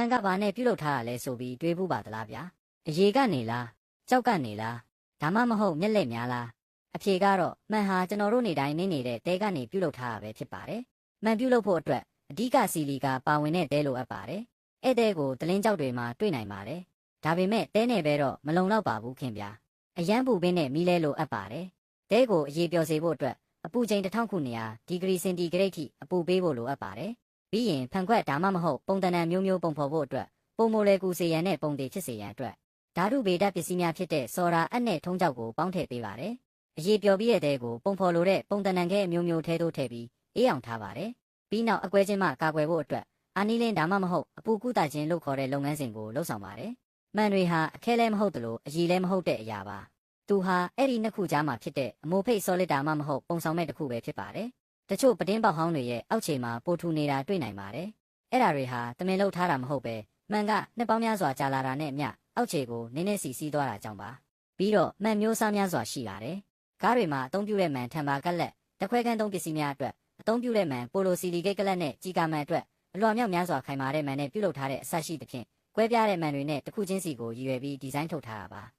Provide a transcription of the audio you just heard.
မှန်ကဘာနဲ့ပြုတ်လုပ်ထားတာလဲဆိုပြီးတွေးဖို့ပါသလားဗျာအရေးကနေလားကြောက်ကနေလားဒါမှမဟုတ်မျက်လက်များလားအဖြေကတော့မှန်ဟာကျွန်တော်တို့နေတိုင်းနေနေတဲ့တဲကနေပြုတ်လုပ်ထားတာပဲဖြစ်ပါတယ်မှန်ပြုတ်လုပ်ဖို့အတွက်အဓိကစီလီကပါဝင်တဲ့တဲလိုအပ်ပါတယ်အဲ့တဲကိုတလင်းကြောက်တွေမှာတွေ့နိုင်ပါတယ်ဒါပေမဲ့တဲနဲ့ပဲတော့မလုံလောက်ပါဘူးခင်ဗျာအရန်ပူပင်းနဲ့မီးလဲလိုအပ်ပါတယ်တဲကိုအရေးပျော်စေဖို့အတွက်အပူချိန်1000ခုနေရာဒီဂရီစင်တီဂရိတ်ထိအပူပေးဖို့လိုအပ်ပါတယ် ပြီးရင်ဖန်ခွက်ဒါမှမဟုတ်ပုံတဏ္ဍမျိုးမျိုးပုံဖော်ဖို့အတွက်ပုံမိုလဲကူစေရန်နဲ့ပုံသေးဖြစ်စေရန်အတွက်ဓာတုဗေဒပစ္စည်းများဖြစ်တဲ့စော်ရာအပ်နဲ့ထုံးကြောက်ကိုပေါင်းထည့်ပေးပါတယ်အရေးပျော်ပြီးတဲ့တဲကိုပုံဖော်လိုတဲ့ပုံတဏ္ဍခဲအမျိုးမျိုးထဲသို့ထည့်ပြီးအေးအောင်ထားပါတယ်ပြီးနောက်အကွဲချင်းမှကာကွယ်ဖို့အတွက်အာနီလင်းဒါမှမဟုတ်အပူကုသခြင်းလို့ခေါ်တဲ့လုပ်ငန်းစဉ်ကိုလှုပ်ဆောင်ပါတယ်မှန်တွေဟာအခဲလဲမဟုတ်သလိုအည်လဲမဟုတ်တဲ့အရာပါသူဟာအဲ့ဒီနှစ်ခုကြားမှာဖြစ်တဲ့အမိုဖိတ်ဆောလစ်တာမှမဟုတ်ပုံဆောင်မဲ့တစ်ခုပဲဖြစ်ပါတယ်။ တချို့ပတင်းပေါက်ဟောင်းတွေရဲ့အောက်ခြေမှာပိုထူနေတာတွေ့နိုင်ပါတယ်။အဲ့ဒါတွေဟာတမင်လောက်ထားတာမဟုတ်ပဲမှန်ကနှစ်ပေါင်းများစွာကြာလာတာနဲ့အမျှအောက်ခြေကိုနည်းနည်းစီစီးသွားတာကြောင့်ပါ။ပြီးတော့မှန်မျိုးစားများစွာရှိပါတယ်။ကားတွေမှာအသုံးပြုတဲ့မှန်ထံပါကက်လက်တစ်ခွဲခန်းသုံးပစ္စည်းများအတွက်အသုံးပြုတဲ့မှန်ပိုလိုစီလီဂိတ်ကလတ်နဲ့ကြီးကာမှန်အတွက်အလွန်မြောက်များစွာခိုင်မာတဲ့မှန်နဲ့ပြုလုပ်ထားတဲ့အဆက်ရှိသဖြင့်ကွဲပြားတဲ့မှန်တွေနဲ့တစ်ခုချင်းစီကိုရည်ရွယ်ပြီးဒီဇိုင်းထုတ်ထားတာပါ။